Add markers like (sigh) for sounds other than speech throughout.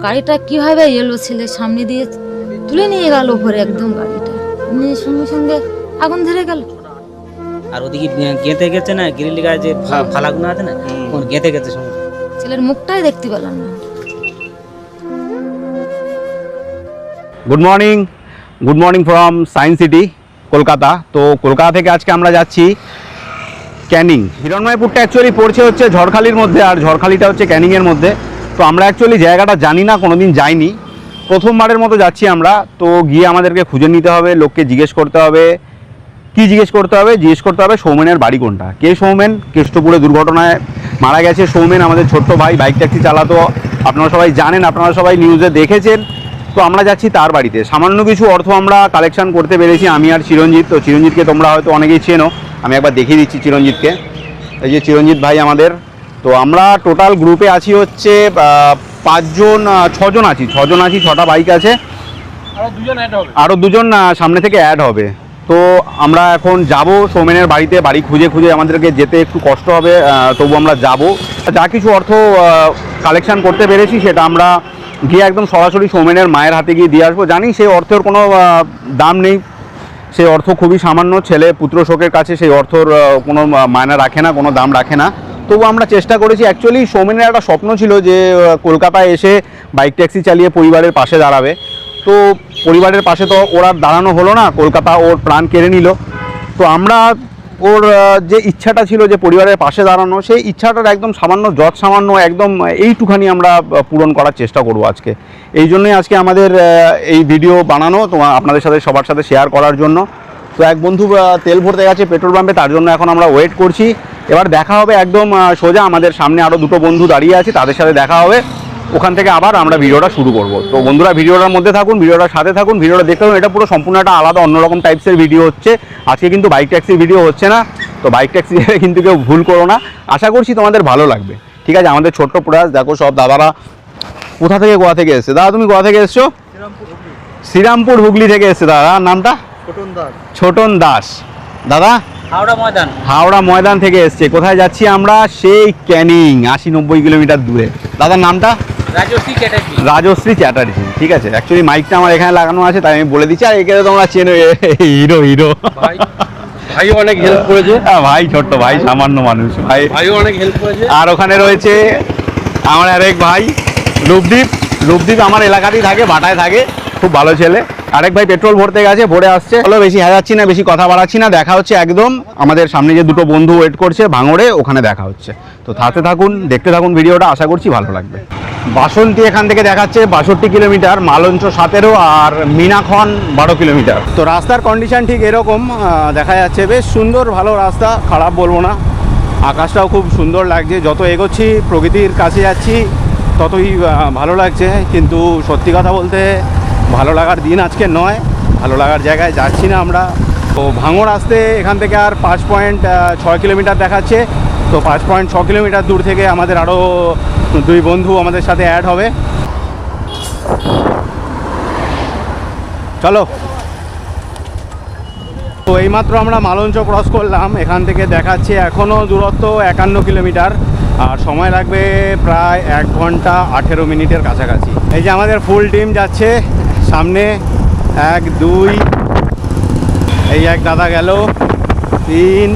গাড়িটা কীভাবে এলো ছেলে সামনে দিয়ে? তুলে নিয়ে গেল উপরে একদম গাড়িটা। নিয়ে সঙ্গে সঙ্গে আগুন ধরে গেল। আর ওদিকে গেঁথে গেছে না? গ্রিল গায়ে যে ফা- ফালাগুলো আছে না? ওর গেঁথে গেছে সঙ্গে। ছেলের মুখটাই দেখতে পেলাম না। Good morning good morning from science city Kolkata তো কলকাতা থেকে আজকে আমরা যাচ্ছি ক্যানিং। হিরণময়পুরটা অ্যাকচুয়ালি পড়ছে হচ্ছে ঝড়খালির মধ্যে আর ঝড়খালিটা হচ্ছে ক্যানিংয়ের মধ্যে। তো আমরা অ্যাকচুয়ালি জায়গাটা জানি না, কোনোদিন যাইনি। প্রথমবারের মতো যাচ্ছি আমরা, তো গিয়ে আমাদেরকে খুঁজে নিতে হবে, লোককে জিজ্ঞেস করতে হবে। কি জিজ্ঞেস করতে হবে? জিজ্ঞেস করতে হবে সৌমেনের বাড়ি কোনটা। কে সৌমেন? কেষ্টপুরে দুর্ঘটনায় মারা গেছে সৌমেন, আমাদের ছোট্ট ভাই, বাইক ট্যাক্সি চালাতো। আপনারা সবাই জানেন, আপনারা সবাই নিউজে দেখেছেন। তো আমরা যাচ্ছি তার বাড়িতে। সামান্য কিছু অর্থ আমরা কালেকশন করতে পেরেছি, আমি আর চিরঞ্জিত। তো চিরঞ্জিতকে তোমরা হয়তো অনেকেই চেনো, আমি একবার দেখিয়ে দিচ্ছি চিরঞ্জিতকে। এই যে চিরঞ্জিত ভাই আমাদের তো আমরা টোটাল গ্রুপে আছি হচ্ছে পাঁচজন ছজন আছি ছজন আছি ছটা বাইক আছে। আরও দুজন সামনে থেকে অ্যাড হবে। তো আমরা এখন যাব সৌমেনের বাড়িতে বাড়ি খুঁজে খুঁজে আমাদেরকে যেতে একটু কষ্ট হবে তবু আমরা যাব। যা কিছু অর্থ কালেকশন করতে পেরেছি সেটা আমরা গিয়ে একদম সরাসরি সৌমেনের মায়ের হাতে গিয়ে দিয়ে আসব। জানি সেই অর্থের কোনো দাম নেই। সেই অর্থ খুবই সামান্য। ছেলে পুত্র শোকের কাছে সেই অর্থর কোনো মায়না রাখে না কোনো দাম রাখে না। তবু আমরা চেষ্টা করেছি। অ্যাকচুয়ালি সৌমেনের একটা স্বপ্ন ছিল যে কলকাতায় এসে বাইক ট্যাক্সি চালিয়ে পরিবারের পাশে দাঁড়াবে। তো পরিবারের পাশে তো ওর আর দাঁড়ানো হলো না, কলকাতা ওর প্রাণ কেড়ে নিল। তো আমরা ওর যে ইচ্ছাটা ছিল যে পরিবারের পাশে দাঁড়ানো, সেই ইচ্ছাটার একদম সামান্য যৎ সামান্য, একদম এইটুখানি আমরা পূরণ করার চেষ্টা করব আজকে। এই জন্যই আজকে আমাদের এই ভিডিও বানানো তোমার আপনাদের সাথে, সবার সাথে শেয়ার করার জন্য। তো এক বন্ধু তেল ভরতে গেছে, পেট্রোল পাম্পে, তার জন্য এখন আমরা ওয়েট করছি। এবার দেখা হবে একদম সোজা আমাদের সামনে আরও দুটো বন্ধু দাঁড়িয়ে আছে তাদের সাথে দেখা হবে। ওখান থেকে আবার আমরা ভিডিওটা শুরু করব। তো বন্ধুরা ভিডিওটার মধ্যে থাকুন ভিডিওটার সাথে থাকুন ভিডিওটা দেখতে হবে এটা পুরো সম্পূর্ণ একটা আলাদা অন্যরকম টাইপসের ভিডিও হচ্ছে। আজকে কিন্তু বাইক ট্যাক্সির ভিডিও হচ্ছে না। তো বাইক ট্যাক্সি (laughs) কিন্তু কেউ ভুল করো না। আশা করছি তোমাদের ভালো লাগবে। ঠিক আছে আমাদের ছোট্ট প্রয়াস দেখো সব দাদারা কোথা থেকে গোয়া থেকে এসছে? দাদা তুমি গোয়া থেকে এসছো? শ্রীরামপুর হুগলি থেকে এসছে। দাদা নামটা? ছোটন দাস। ছোটন দাস। দাদা? হাওড়া ময়দান। হাওড়া ময়দান থেকে এসছে। কোথায় যাচ্ছি আমরা? সেই ক্যানিং আশি নব্বই কিলোমিটার দূরে। দাদার নামটা? রাজশ্রী চ্যাটার্জি। রাজশ্রী চ্যাটার্জি ঠিক আছে। অ্যাকচুয়ালি মাইকটা আমার এখানে লাগানো আছে তাই আমি বলে দিচ্ছি আর এখানে তোমরা চেনো হিরো হিরো। ভাই ভাই অনেক হেল্প করেছে। হ্যাঁ, ভাই ছোট্ট ভাই সামান্য মানুষ ভাই। ভাইও অনেক হেল্প করেছে। আর ওখানে রয়েছে আমার আরেক ভাই রূপদীপ। রূপদীপ আমার এলাকাতেই থাকে বাটায় থাকে। খুব ভালো ছেলে। আরেক ভাই পেট্রোল ভরতে গেছে, ভরে আসছে। চলো বেশি হাজাচ্ছি না, বেশি কথা বাড়াচ্ছি না, দেখা হচ্ছে একদম। আমাদের সামনে যে দুটো বন্ধু ওয়েট করছে ভাঙড়ে, ওখানে দেখা হচ্ছে। তো থাকতে থাকুন, দেখতে থাকুন ভিডিওটা, আশা করছি ভালো লাগবে। বাসন্তী এখান থেকে দেখাচ্ছে বাষট্টি কিলোমিটার, মালঞ্চ সতেরো আর মিনাখন বারো কিলোমিটার। তো রাস্তার কন্ডিশন ঠিক এরকম দেখা যাচ্ছে বেশ সুন্দর, ভালো রাস্তা, খারাপ বলব না। আকাশটাও খুব সুন্দর লাগছে, যত এগোচ্ছি, প্রকৃতির কাছে যাচ্ছি, ততই ভালো লাগছে। কিন্তু সত্যি কথা বলতে ভালো লাগার দিন আজকে নয়, ভালো লাগার জায়গায় যাচ্ছি না আমরা। তো ভাঙড় আসতে এখান থেকে আর পাঁচ পয়েন্ট ছয় কিলোমিটার দেখাচ্ছে। তো পাঁচ পয়েন্ট ছ কিলোমিটার দূর থেকে আমাদের আরও দুই বন্ধু আমাদের সাথে অ্যাড হবে। চলো। তো এইমাত্র আমরা মালঞ্চ ক্রস করলাম, এখান থেকে দেখাচ্ছে এখনও দূরত্ব একান্ন কিলোমিটার। আর সময় লাগবে প্রায় এক ঘণ্টা আঠেরো মিনিটের কাছাকাছি। এই যে আমাদের ফুল টিম যাচ্ছে সামনে এক, দুই, এই এক দাদা গেল, তিন,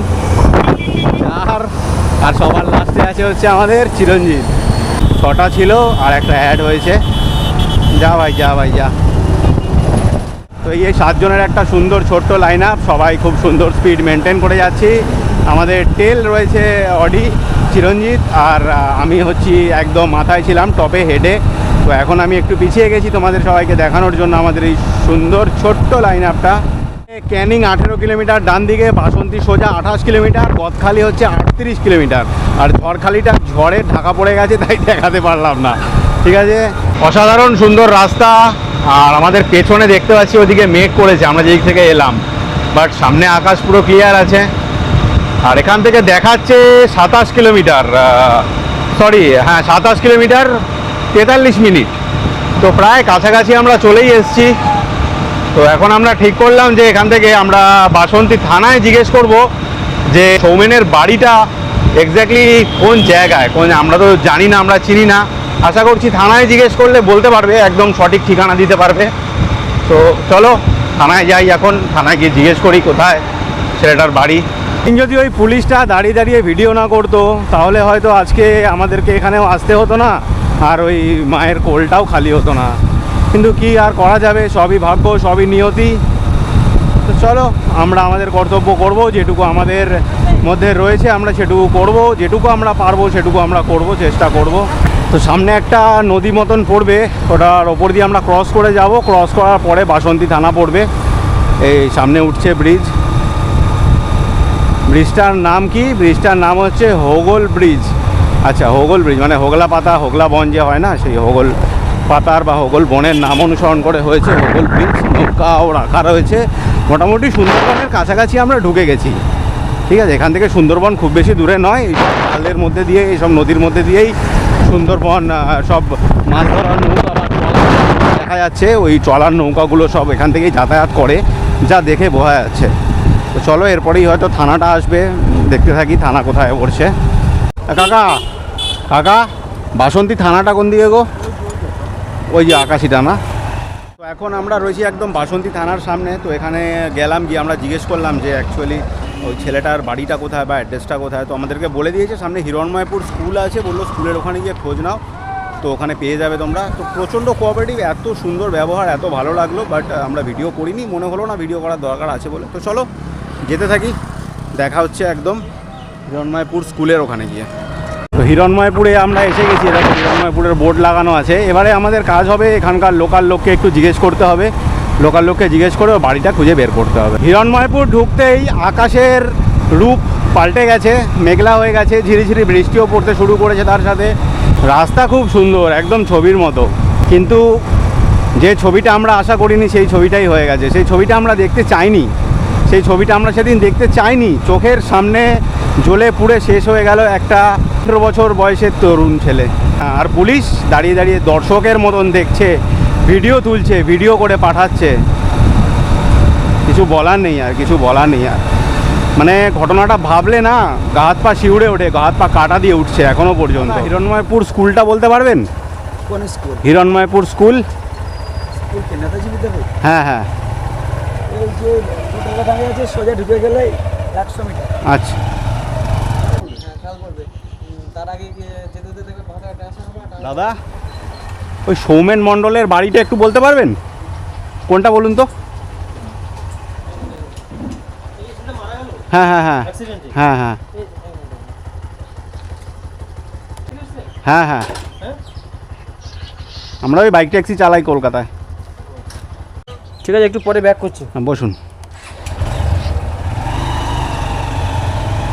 চার, আর সবার লাস্টে আছে হচ্ছে আমাদের চিরঞ্জিত। ছটা ছিল আর একটা অ্যাড হয়েছে। যা ভাই যা ভাই, যা। তো এই সাতজনের একটা সুন্দর ছোট্ট লাইন আপ সবাই খুব সুন্দর স্পিড মেনটেন করে যাচ্ছি। আমাদের টেল রয়েছে অডি, চিরঞ্জিত, আর আমি হচ্ছি একদম মাথায় ছিলাম টপে হেডে তো এখন আমি একটু পিছিয়ে গেছি তোমাদের সবাইকে দেখানোর জন্য আমাদের এই সুন্দর ছোট্ট লাইন আপটা ক্যানিং আঠেরো কিলোমিটার, ডান দিকে বাসন্তী সোজা আঠাশ কিলোমিটার গদখালি হচ্ছে আটত্রিশ কিলোমিটার। আর ঝড়খালিটা ঝড়ে ঢাকা পড়ে গেছে, তাই দেখাতে পারলাম না। ঠিক আছে? অসাধারণ সুন্দর রাস্তা। আর আমাদের পেছনে দেখতে পাচ্ছি, ওদিকে মেঘ করেছে, আমরা যেদিক থেকে এলাম। বাট সামনে আকাশ পুরো ক্লিয়ার আছে। আর এখান থেকে দেখাচ্ছে সাতাশ কিলোমিটার সরি হ্যাঁ সাতাশ কিলোমিটার তেতাল্লিশ মিনিট। তো প্রায় কাছাকাছি আমরা চলেই এসেছি। তো এখন আমরা ঠিক করলাম যে এখান থেকে আমরা বাসন্তী থানায় জিজ্ঞেস করব যে সৌমেনের বাড়িটা এক্স্যাক্টলি কোন জায়গায়? কোন আমরা তো জানি না, আমরা চিনি না। আশা করছি থানায় জিজ্ঞেস করলে বলতে পারবে, একদম সঠিক ঠিকানা দিতে পারবে। তো চলো, থানায় যাই এখন, থানায় গিয়ে জিজ্ঞেস করি কোথায় ছেলেটার বাড়ি। যদি ওই পুলিশটা দাঁড়িয়ে দাঁড়িয়ে ভিডিও না করতো, তাহলে হয়তো আজকে আমাদেরকে এখানেও আসতে হতো না। আর ওই মায়ের কোলটাও খালি হতো না। কিন্তু কি আর করা যাবে? সবই ভাগ্য, সবই নিয়তি। তো চলো, আমরা আমাদের কর্তব্য করব, যেটুকু আমাদের মধ্যে রয়েছে, আমরা সেটুকু করব। যেটুকু আমরা পারব, সেটুকু আমরা করব, চেষ্টা করব। তো সামনে একটা নদী মতন পড়বে, ওটার ওপর দিয়ে আমরা ক্রস করে যাব। ক্রস করার পরে বাসন্তী থানা পড়বে। এই সামনে উঠছে ব্রিজ ব্রিজটার নাম কি? ব্রিজটার নাম হচ্ছে হোগল ব্রিজ আচ্ছা হোগল ব্রিজ মানে হোগলা পাতা, হোগলা বন যে হয় না, সেই হোগল পাতার বা হোগল বনের নাম অনুসরণ করে হয়েছে হোগল ব্রিজ। নৌকাও রাখা রয়েছে। মোটামুটি সুন্দরবনের কাছাকাছি আমরা ঢুকে গেছি। ঠিক আছে, এখান থেকে সুন্দরবন খুব বেশি দূরে নয় এইসব খালের মধ্যে দিয়ে এইসব নদীর মধ্যে দিয়েই সুন্দরবন সব মাছ ধরার নৌকা বা দেখা যাচ্ছে। ওই চলার নৌকাগুলো সব এখান থেকেই যাতায়াত করে, যা দেখে বোঝা যাচ্ছে। তো চলো, এরপরেই হয়তো থানাটা আসবে। দেখতে থাকি থানা কোথায় পড়ছে। কাকা কাকা, বাসন্তী থানাটা কোন দিকে গো? ওই যে আকাশি না তো এখন আমরা রয়েছি একদম বাসন্তী থানার সামনে, তো এখানে গেলাম, গিয়ে আমরা জিজ্ঞেস করলাম যে অ্যাকচুয়ালি ওই ছেলেটার বাড়িটা কোথায় বা অ্যাড্রেসটা কোথায়। তো আমাদেরকে বলে দিয়েছে, সামনে হিরণময়পুর স্কুল আছে, বলল স্কুলের ওখানে গিয়ে খোঁজ নাও, তো ওখানে পেয়ে যাবে তোমরা। তো প্রচণ্ড কোঅপারেটিভ এত সুন্দর ব্যবহার, এত ভালো লাগল বাট আমরা ভিডিও করিনি, মনে হলো না ভিডিও করার দরকার আছে বলে। তো চলো, যেতে থাকি, দেখা হচ্ছে একদম। হিরণময়পুর স্কুলের ওখানে গিয়ে। তো হিরণময়পুরে আমরা এসে গেছি, এরকম হিরণময়পুরের বোর্ড লাগানো আছে। এবারে আমাদের কাজ হবে এখানকার লোকাল লোককে একটু জিজ্ঞেস করতে হবে। লোকাল লোককে জিজ্ঞেস করে বাড়িটা খুঁজে বের করতে হবে। হিরণময়পুর ঢুকতেই আকাশের রূপ পাল্টে গেছে, মেঘলা হয়ে গেছে, ঝিরিঝিরি বৃষ্টিও পড়তে শুরু করেছে তার সাথে। রাস্তা খুব সুন্দর, একদম ছবির মতো। কিন্তু যে ছবিটা আমরা আশা করিনি সেই ছবিটাই হয়ে গেছে। সেই ছবিটা আমরা দেখতে চাইনি। সেই ছবিটা আমরা সেদিন দেখতে চাইনি। চোখের সামনে জ্বলে পুড়ে শেষ হয়ে গেল একটা আঠেরো বছর বয়সের তরুণ ছেলে। আর পুলিশ দাঁড়িয়ে দাঁড়িয়ে দর্শকের মতন দেখছে ভিডিও তুলছে ভিডিও করে পাঠাচ্ছে। কিছু বলার নেই আর কিছু বলার নেই আর। মানে ঘটনাটা ভাবলে না গা হাত পা শিউড়ে ওঠে গা হাত পা কাটা দিয়ে উঠছে এখনও পর্যন্ত। হিরণময়পুর স্কুলটা বলতে পারবেন? কোন school? Hiranmoypur school. School Netaji Vidyapith হ্যাঁ হ্যাঁ। সোজা ঢুকে গেলে একশো মিটার। আচ্ছা খেয়াল করবে তার আগে যেতে যেতে দেখবে ভাটা একটা আসা হবে দাদা ওই সৌমেন মণ্ডলের বাড়িটা একটু বলতে পারবেন? কোনটা বলুন তো? হ্যাঁ হ্যাঁ হ্যাঁ। হ্যাঁ হ্যাঁ। হ্যাঁ হ্যাঁ। আমরা ওই বাইক ট্যাক্সি চালাই কলকাতায়। ঠিক আছে একটু পরে ব্যাক করছি। হ্যাঁ, বসুন।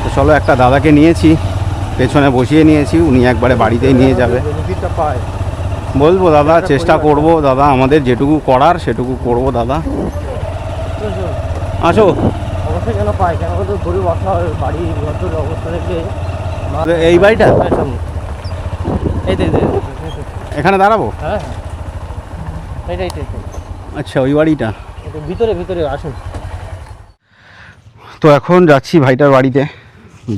তো চলো একটা দাদাকে নিয়েছি। পেছনে বসিয়ে নিয়েছি উনি একবারে বাড়িতেই নিয়ে যাবে। বলব দাদা চেষ্টা করব দাদা আমাদের যেটুকু করার সেটুকু করব দাদা। আসো। পায় কেন গরিব বাড়ি অবস্থা দেখে এই বাড়িটা এখানে দাঁড়াবো? হ্যাঁ এইটা আচ্ছা ওই বাড়িটা। ভিতরে ভিতরে আসুন। তো এখন যাচ্ছি ভাইটার বাড়িতে।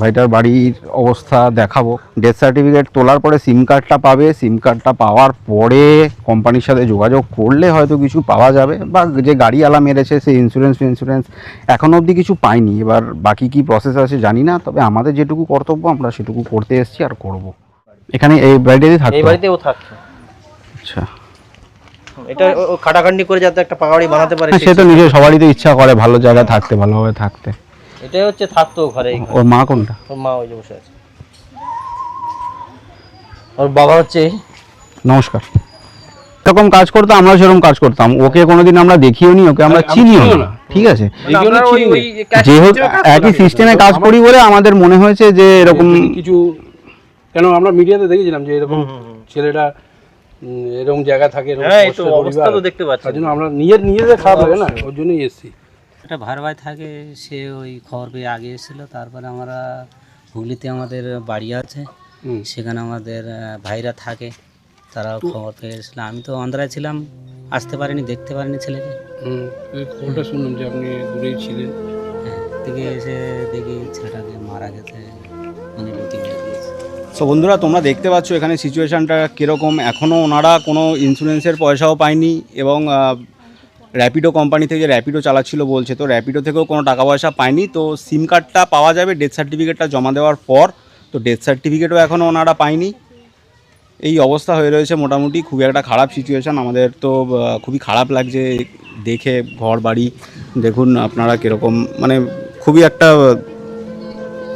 ভাইটার বাড়ির অবস্থা দেখাবো। ডেথ সার্টিফিকেট তোলার পরে সিম কার্ডটা পাবে। সিম কার্ডটা পাওয়ার পরে কোম্পানির সাথে যোগাযোগ করলে হয়তো কিছু পাওয়া যাবে বা যে গাড়িওয়ালা মেরেছে সেই ইন্স্যুরেন্স ইন্স্যুরেন্স এখনও অবধি কিছু পাইনি এবার বাকি কি প্রসেস আছে জানি না তবে আমাদের যেটুকু কর্তব্য আমরা সেটুকু করতে এসেছি আর করব। এখানে এই বাড়িটাতেই থাকতে? এই বাড়িতে ও থাকতো। আচ্ছা। এটা খাটাখাটনি করে যাতে একটা পাহাড়ি বানাতে পারে সে তো নিজে সবারই তো ইচ্ছা করে ভালো জায়গায় থাকতে ভালোভাবে থাকতে। এটাই হচ্ছে থাকতো ঘরে ওর মা কোনটা? ওর মা ওই যে বসে আছে। ওর বাবা হচ্ছে নমস্কার। এরকম কাজ করতো আমরা সেরকম কাজ করতাম। ওকে কোনোদিন আমরা দেখিও নি ওকে আমরা চিনিও না। ঠিক আছে? যেহেতু একই সিস্টেমে কাজ করি বলে আমাদের মনে হয়েছে যে এরকম কিছু কেন আমরা মিডিয়াতে দেখেছিলাম যে এরকম ছেলেটা এরকম জায়গা থাকে এরকম হ্যাঁ অবস্থা তো দেখতে পাচ্ছি। তার জন্য আমরা নিজের নিজেদের খারাপ লাগে না ওর জন্যই এসেছি। একটা ভার ভাই থাকে সে ওই খবর পেয়ে আগে এসেছিল। তারপরে আমরা হুগলিতে আমাদের বাড়ি আছে সেখানে আমাদের ভাইরা থাকে তারাও খবর পেয়ে এসেছিল। আমি তো অন্ধ্রায় ছিলাম আসতে পারিনি দেখতে পারিনি ছেলেকে। হুম, খবরটা শুনলাম যে আপনি দূরেই ছিলেন। হ্যাঁ থেকে এসে দেখি ছেলেটাকে মারা গেছে মেরে সো বন্ধুরা তোমরা দেখতে পাচ্ছ এখানে সিচুয়েশানটা কীরকম। এখনও ওনারা কোনো ইন্স্যুরেন্সের পয়সাও পায়নি এবং র্যাপিডো কোম্পানি থেকে র্যাপিডো চালাচ্ছিল বলছে। তো র্যাপিডো থেকেও কোনো টাকা পয়সা পায়নি। তো সিম কার্ডটা পাওয়া যাবে ডেথ সার্টিফিকেটটা জমা দেওয়ার পর। তো ডেথ সার্টিফিকেটও এখনও ওনারা পায়নি। এই অবস্থা হয়ে রয়েছে মোটামুটি। খুবই একটা খারাপ সিচুয়েশান আমাদের তো খুবই খারাপ লাগছে দেখে ঘর বাড়ি। দেখুন আপনারা কীরকম মানে খুবই একটা,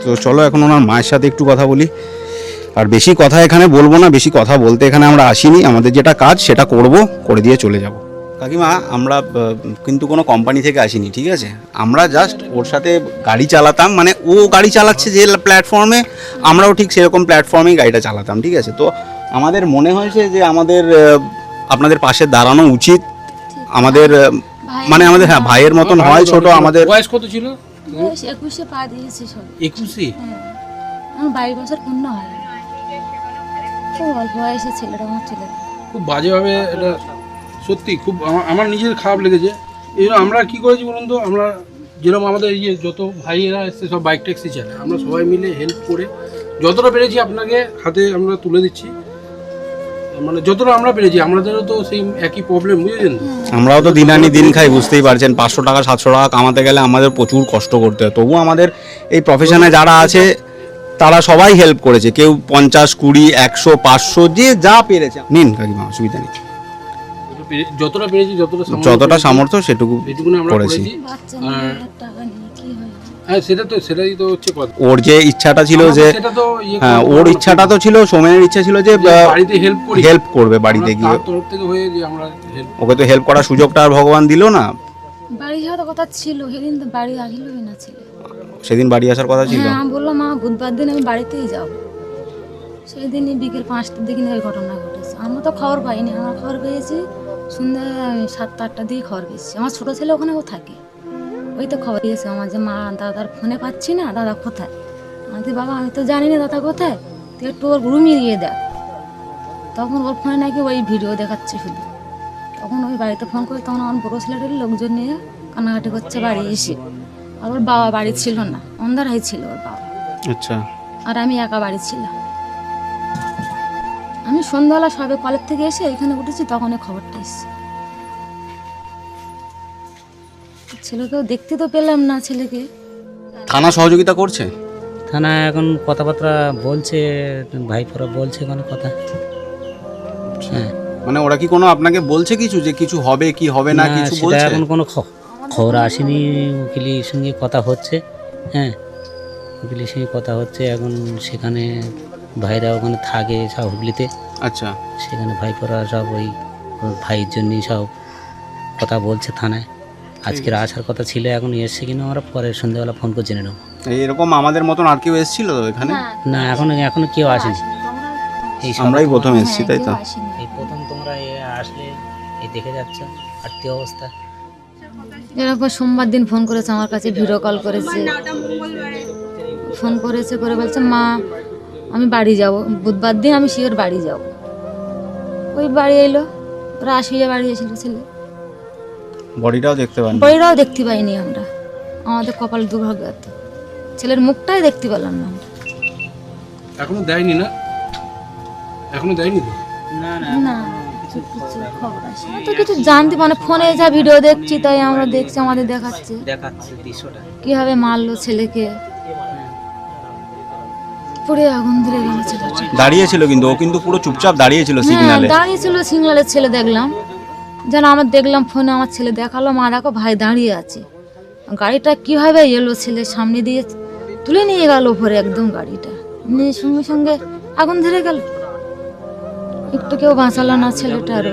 তো চলো এখন ওনার মায়ের সাথে একটু কথা বলি। আর বেশি কথা এখানে বলব না, বেশি কথা বলতে এখানে আমরা আসিনি। আমাদের যেটা কাজ সেটা করব, করে দিয়ে চলে যাব। কাকিমা আমরা কিন্তু কোনো কোম্পানি থেকে আসিনি ঠিক আছে? আমরা জাস্ট ওর সাথে গাড়ি চালাতাম মানে ও গাড়ি চালাচ্ছে যে প্ল্যাটফর্মে আমরাও ঠিক সেরকম প্ল্যাটফর্মেই গাড়িটা চালাতাম ঠিক আছে? তো আমাদের মনে হয়েছে যে আমাদের আপনাদের পাশে দাঁড়ানো উচিত। আমাদের মানে আমাদের হ্যাঁ ভাইয়ের মতন হয় ছোট আমাদের বয়স কত ছিল? একুশে পা দিয়েছি সব। একুশে? হ্যাঁ। আমার বাইশ বছর পূর্ণ হয়। খুব অল্প বয়সে ছেলেটা আমার ছেলে খুব বাজেভাবে এটা সত্যি খুব আমার- নিজের খারাপ লেগেছে। এই জন্য আমরা কি করেছি বলুন তো? আমরা যেরকম আমাদের এই যে যত ভাইয়েরা এসছে, সব বাইক ট্যাক্সি চালায়। আমরা সবাই মিলে হেল্প করে যতটা পেরেছি আপনাকে হাতে আমরা তুলে দিচ্ছি। মানে যতটা আমরা পেরেছি, আমাদেরও তো সেই একই প্রবলেম বুঝেছেন? আমরাও তো দিন আনি দিন খাই, বুঝতেই পারছেন। পাঁচশো টাকা, সাতশো টাকা কামাতে গেলে আমাদের প্রচুর কষ্ট করতে হয়। তবুও আমাদের এই প্রফেশনে যারা আছে, তারা সবাই হেল্প করেছে। কেউ পঞ্চাশ, কুড়ি, একশো, পাঁচশো, যে যা পেরেছে। নিন কাকিমা, অসুবিধা নেই। যতটা পেরেছি যতটা যতটা সামর্থ্য সেটুকু করেছি। করেছি। আর- মেয়ে টাকা নিয়ে কি হয়? সেটা তো সেটাই তো হচ্ছে কথা। ওর যে ইচ্ছাটা ছিল যে ইয়ে হ্যাঁ ওর ইচ্ছাটা তো ছিল সোমেনের ইচ্ছা ছিল যে বাড়িতে হেল্প করি। হেল্প করবে বাড়িতে গিয়ে। তরফ থেকে হয়ে যে আমরা ওকে তো হেল্প করার সুযোগটা আর ভগবান দিল না? বাড়ি যাওয়ার কথা ছিল সেদিন তো বাড়ি না ছেলে। সেদিন বাড়ি আসার কথা ছিল? হ্যাঁ আমি বললাম মা বুধবার দিন আমি বাড়িতেই যাব। সেই দিনই বিকেল পাঁচটার দিকে ওই ঘটনা ঘটেছে। আমরা তো খবর পাইনি আমরা খবর পেয়েছি সন্ধ্যা সাতটা আটটার দিকে খবর পেয়েছি। আমার ছোটো ছেলে ওখানে ও থাকে। ওই তো খবর দিয়েছে আমার যে মা দাদার ফোনে পাচ্ছি না দাদা কোথায়? আমি তো বাবা আমি তো জানি না দাদা কোথায়। তুই একটু ওর রুমে গিয়ে দেখ। তখন ওর ফোনে নাকি ওই ভিডিও দেখাচ্ছে শুধু। তখন ওই বাড়িতে ফোন করে তখন আমার বড়ো ছেলেটার লোকজন নিয়ে কান্নাকাটি করছে বাড়ি এসে। আর ওর বাবা বাড়ি ছিল না অন্ধারাই ছিল ওর বাবা। আচ্ছা। আর আমি একা বাড়ি ছিলাম। আমি সন্ধ্যাবেলা সবে কলেজ থেকে এসে এখানে উঠেছি তখন এই খবরটা এসছে। ছেলেকেও দেখতে তো পেলাম না ছেলেকে। থানা সহযোগিতা করছে? থানা এখন কথাবার্তা বলছে ভাইপোরা বলছে কোনো কথা। হ্যাঁ। মানে ওরা কি কোনো আপনাকে বলছে কিছু যে কিছু হবে কি হবে না কিছু সেটা বলছে? এখন কোনো খ- খবর আসেনি উকিলের সঙ্গে কথা হচ্ছে। হ্যাঁ উকিলের সঙ্গে কথা হচ্ছে এখন সেখানে ভাইরা ওখানে থাকে সব হুগলিতে। আচ্ছা। সেখানে ভাইপোরা সব ওই ভাইয়ের জন্যই সব কথা বলছে থানায়। আজকের আসার কথা ছিল এখন এসছে কিনা আমরা পরে সন্ধ্যাবেলা ফোন করে জেনে নেব। এরকম আমাদের মতন আর কেউ এসেছিল তো এখানে? না এখনও এখনও কেউ আসেনি। এই আমরাই প্রথম এসেছি তাই তো? এই প্রথম তোমরা এ আসলে এই দেখে যাচ্ছ আর্থিক অবস্থা। এরকম সোমবার দিন ফোন করেছে আমার কাছে ভিডিও কল করেছে। ফোন করেছে করে বলছে মা আমি বাড়ি যাব বুধবার দিন আমি শিওর বাড়ি যাব ওই বাড়ি এলো ওরা আসিয়ে বাড়ি এসেছিল ছেলে বডিটাও দেখতে পান বইটাও দেখতে পাইনি আমরা আমাদের কপাল দুর্ভাগ্য এত। ছেলের মুখটাই দেখতে পেলাম না আমরা। এখনও দেয়নি না এখনও দেয়নি তো না না না কিছু কিছু খবর আসেনি। তো কিছু জানতে মানে ফোনে যা ভিডিও দেখছি তাই আমরা দেখছি আমাদের দেখাচ্ছে দেখাচ্ছে দৃশ্যটা কীভাবে মারলো ছেলেকে পুড়ে আগুন ধরে গেল ছেলেটা দাঁড়িয়েছিল কিন্তু ও কিন্তু পুরো চুপচাপ দাঁড়িয়েছিল হ্যাঁ সিগনালে দাঁড়িয়েছিল সিগনালের ছেলে দেখলাম। যেন আমার দেখলাম ফোনে আমার ছেলে দেখাল মা দেখো ভাই দাঁড়িয়ে আছে। গাড়িটা কীভাবে এলো ছেলে সামনে দিয়ে? তুলে নিয়ে গেল উপরে একদম গাড়িটা। নিয়ে সঙ্গে সঙ্গে আগুন ধরে গেল। একটু কেউ বাঁচালো না চিল্লাতে আর।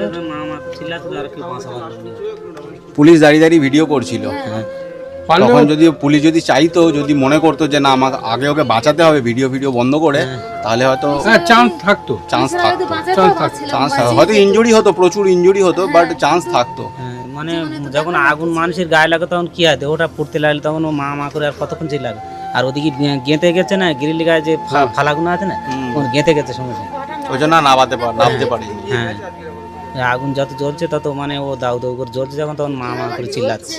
পুলিশ দাঁড়িয়ে দাঁড়িয়ে ভিডিও করছিল। পারলে তখন যদি পুলিশ যদি চাইতো যদি মনে করতো যে না আমাকে আগে ওকে বাঁচাতে হবে ভিডিও ভিডিও বন্ধ করে তাহলে হয়তো হ্যাঁ চান্স থাকতো। চান্স থাকতো। চান্স হয়তো ইনজুরি হতো প্রচুর ইনজুরি হতো বাট চান্স থাকতো। হ্যাঁ, মানে যখন আগুন মানুষের গায়ে লাগে তখন কি হয়? ওটা পড়তে লাগলে তখন ও মা মা করে আর কতক্ষণ চিল্লা লাগে? আর ওদিকে গে- গেঁথে গেছে না গ্রিল গায়ে যে ফা- ফালাগুলো আছে না গেঁথে গেছে সঙ্গে সঙ্গে। ওই জন্য নামাতে পার নামতে পারি হ্যাঁ। আগুন যত জ্বলছে তত মানে ও দাউ দাউ করে জ্বলছে যখন তখন মা মা করে চিল্লাচ্ছে।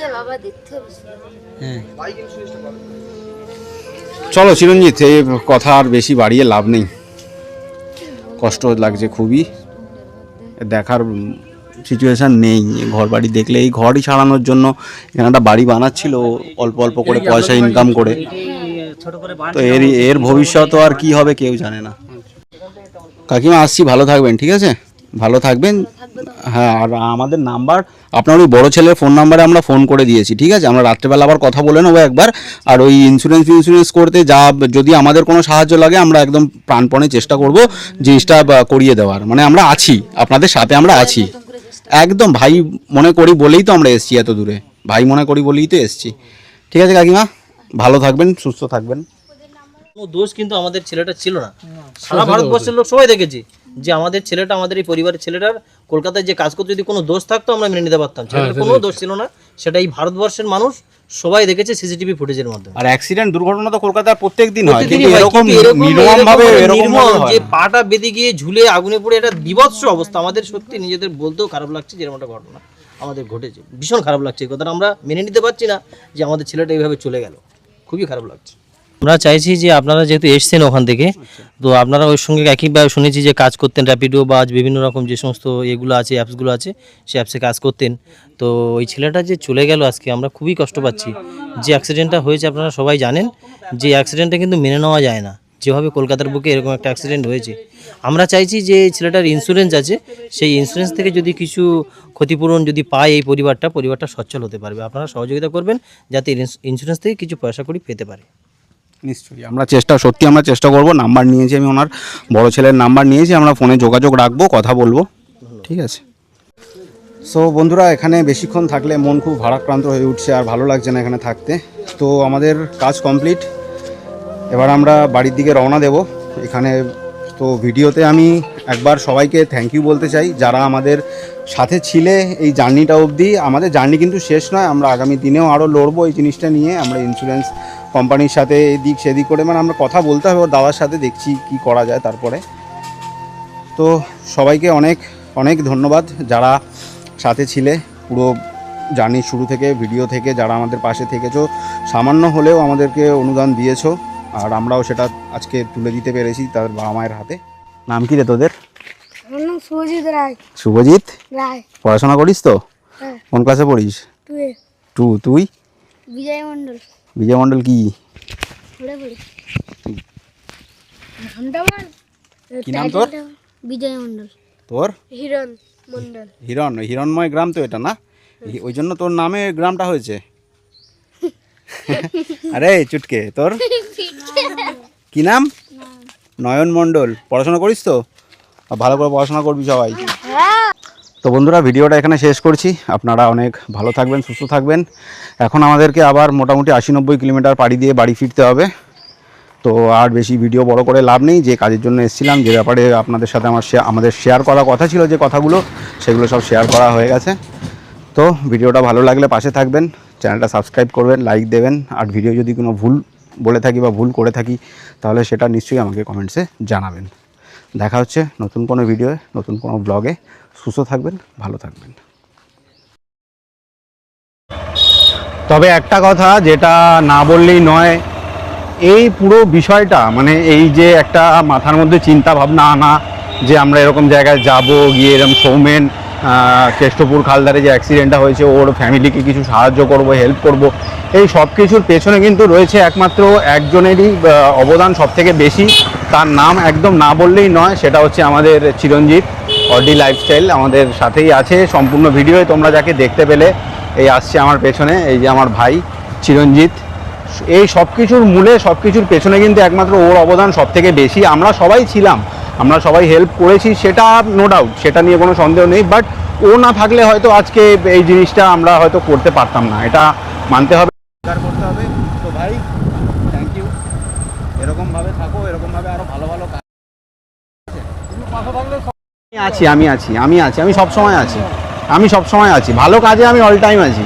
হ্যাঁ। চলো চিরঞ্জিত এই কথা আর বেশি বাড়িয়ে লাভ নেই। কষ্ট লাগছে খুবই। দেখার সিচুয়েশান নেই ঘর বাড়ি দেখলে এই ঘরই ছাড়ানোর জন্য এখানে একটা বাড়ি বানাচ্ছিল অল্প অল্প করে পয়সা ইনকাম করে। করে তো এর এর ভবিষ্যৎ আর কি হবে কেউ জানে না। কাকিমা আসছি ভালো থাকবেন ঠিক আছে? ভালো থাকবেন। হ্যাঁ আর আমাদের নাম্বার আপনার ওই বড় ছেলের ফোন নাম্বারে আমরা ফোন করে দিয়েছি ঠিক আছে? আমরা রাত্রেবেলা আবার কথা বলে নেব একবার। আর ওই ইন্স্যুরেন্স ইন্স্যুরেন্স করতে যা যদি আমাদের কোনো সাহায্য লাগে আমরা একদম প্রাণপণে চেষ্টা করব জিনিসটা করিয়ে দেওয়ার। মানে আমরা আছি আপনাদের সাথে আমরা আছি। একদম ভাই মনে করি বলেই তো আমরা এসছি এত দূরে। ভাই মনে করি বলেই তো এসছি। ঠিক আছে কাকিমা? ভালো থাকবেন সুস্থ থাকবেন। দোষ কিন্তু আমাদের ছেলেটা ছিল না। সারা ভারতবর্ষের লোক সবাই দেখেছি। যে আমাদের ছেলেটা আমাদের এই পরিবারের ছেলেটার কলকাতায় যে কাজ করতে যদি কোনো দোষ থাকতো আমরা মেনে নিতে পারতাম। ছেলেটার কোনো দোষ ছিল না। সেটা এই ভারতবর্ষের মানুষ সবাই দেখেছে সিসিটিভি ফুটেজের মাধ্যমে। আর অ্যাক্সিডেন্ট দুর্ঘটনা তো কলকাতার প্রত্যেক দিন হয় কিন্তু এরকম নির্মম ভাবে এরকম হয় যে পাটা বেঁধে গিয়ে ঝুলে আগুনে পড়ে এটা বিভৎস অবস্থা। আমাদের সত্যি নিজেদের বলতেও খারাপ লাগছে যেরকম একটা ঘটনা আমাদের ঘটেছে। ভীষণ খারাপ লাগছে এই কথাটা। আমরা মেনে নিতে পারছি না যে আমাদের ছেলেটা এইভাবে চলে গেল। খুবই খারাপ লাগছে। আমরা চাইছি যে আপনারা যেহেতু এসছেন ওখান থেকে, তো আপনারা ওর সঙ্গে একইভাবে শুনেছি যে কাজ করতেন র্যাপিডো বা বিভিন্ন রকম যে সমস্ত এগুলো আছে অ্যাপসগুলো আছে, সে অ্যাপসে কাজ করতেন। তো ওই ছেলেটা যে চলে গেল আজকে, আমরা খুবই কষ্ট পাচ্ছি। যে অ্যাক্সিডেন্টটা হয়েছে আপনারা সবাই জানেন, যে অ্যাক্সিডেন্টটা কিন্তু মেনে নেওয়া যায় না। যেভাবে কলকাতার বুকে এরকম একটা অ্যাক্সিডেন্ট হয়েছে। আমরা চাইছি যে ছেলেটার ইন্স্যুরেন্স আছে, সেই ইন্স্যুরেন্স থেকে যদি কিছু ক্ষতিপূরণ যদি পায় এই পরিবারটা পরিবারটা সচ্ছল হতে পারবে। আপনারা সহযোগিতা করবেন, যাতে ইন্স্যুরেন্স থেকে কিছু পয়সা করি পেতে পারে। নিশ্চয়ই। আমরা চেষ্টা, সত্যি আমরা চেষ্টা করব। নাম্বার নিয়েছি আমি ওনার, বড় ছেলের নাম্বার নিয়েছি, আমরা ফোনে যোগাযোগ রাখব, কথা বলব। ঠিক আছে। সো বন্ধুরা, এখানে বেশিক্ষণ থাকলে মন খুব ভারাক্রান্ত হয়ে উঠছে, আর ভালো লাগছে না এখানে থাকতে। তো, আমাদের কাজ কমপ্লিট। এবার আমরা বাড়ির দিকে রওনা দেব। এখানে, তো, ভিডিওতে আমি একবার সবাইকে থ্যাংক ইউ বলতে চাই। যারা আমাদের সাথে ছিলে এই জার্নিটা অবধি, আমাদের জার্নি কিন্তু শেষ নয়, আমরা আগামী দিনেও আরও লড়বো এই জিনিসটা নিয়ে। আমরা ইন্স্যুরেন্স কোম্পানির সাথে এদিক সেদিক করে মানে আমরা কথা বলতে হবে ওর দাদার সাথে দেখছি কি করা যায় তারপরে। তো সবাইকে অনেক অনেক ধন্যবাদ যারা সাথে ছিলে পুরো জার্নি শুরু থেকে ভিডিও থেকে যারা আমাদের পাশে থেকেছো। সামান্য হলেও আমাদেরকে অনুদান দিয়েছ আর আমরাও সেটা আজকে তুলে দিতে পেরেছি তাদের বাবা মায়ের হাতে। নাম কি রে তোদের? আমার রায়। শুভজিৎ? রায়। পড়াশোনা করিস তো? হ্যাঁ। কোন ক্লাসে পড়িস? তুই টু তুই? বিজয় মণ্ডল। বিজয় মণ্ডল কি? নাম তোর? বিজয় মণ্ডল তোর? হিরণ মণ্ডল। হিরণ হিরণময় গ্রাম তো এটা না? ওই জন্য তোর নামে গ্রামটা হয়েছে? আরে চুটকে। তোর? (laughs) কি নাম? নয়ন মণ্ডল। পড়াশোনা করিস তো? ভালো করে পড়াশোনা করবি সবাই। তো বন্ধুরা, ভিডিওটা এখানে শেষ করছি। আপনারা অনেক ভালো থাকবেন, সুস্থ থাকবেন। এখন আমাদেরকে আবার মোটামুটি আশি নব্বই কিলোমিটার পাড়ি দিয়ে বাড়ি ফিরতে হবে। তো আর বেশি ভিডিও বড় করে লাভ নেই। যে কাজের জন্য এসেছিলাম, যে ব্যাপারে আপনাদের সাথে আমার আমাদের শেয়ার করা কথা ছিল, যে কথাগুলো, সেগুলো সব শেয়ার করা হয়ে গেছে। তো ভিডিওটা ভালো লাগলে পাশে থাকবেন, চ্যানেলটা সাবস্ক্রাইব করবেন লাইক দেবেন। আর ভিডিও যদি কোনো ভুল বলে থাকি বা ভুল করে থাকি, তাহলে সেটা নিশ্চয়ই আমাকে কমেন্টসে জানাবেন। দেখা হচ্ছে নতুন কোনো ভিডিওয়ে নতুন কোনো ব্লগে সুস্থ থাকবেন, ভালো থাকবেন। তবে একটা কথা যেটা না বললেই নয়, এই পুরো বিষয়টা মানে এই যে একটা মাথার মধ্যে চিন্তা ভাবনা আনা যে আমরা এরকম জায়গায় যাব, গিয়ে এরকম সৌমেন কেষ্টপুর খালদারে যে অ্যাক্সিডেন্টটা হয়েছে, ওর ফ্যামিলিকে কিছু সাহায্য করব হেল্প করব, এই সব কিছুর পেছনে কিন্তু রয়েছে একমাত্র একজনেরই অবদান সব থেকে বেশি। তার নাম একদম না বললেই নয়, সেটা হচ্ছে আমাদের চিরঞ্জিত। অডি লাইফস্টাইল আমাদের সাথেই আছে। সম্পূর্ণ ভিডিওয়ে তোমরা যাকে দেখতে পেলে, এই আসছে আমার পেছনে, এই যে আমার ভাই চিরঞ্জিত। এই সব কিছুর মূলে সব কিছুর পেছনে কিন্তু একমাত্র ওর অবদান সব থেকে বেশি। আমরা সবাই ছিলাম, আমরা সবাই হেল্প করেছি, সেটা নো ডাউট সেটা নিয়ে কোনো সন্দেহ নেই বাট ও না থাকলে হয়তো আজকে এই জিনিসটা আমরা হয়তো করতে পারতাম না। এটা মানতে হবে করতে হবে তো ভাই থ্যাংক ইউ এরকমভাবে থাকো এরকমভাবে আরও ভালো ভালো কাজ আমি আছি, আমি আছি আমি আছি, আমি সব সময় আছি, আমি সব সময় আছি। ভালো কাজে আমি অল টাইম আছি।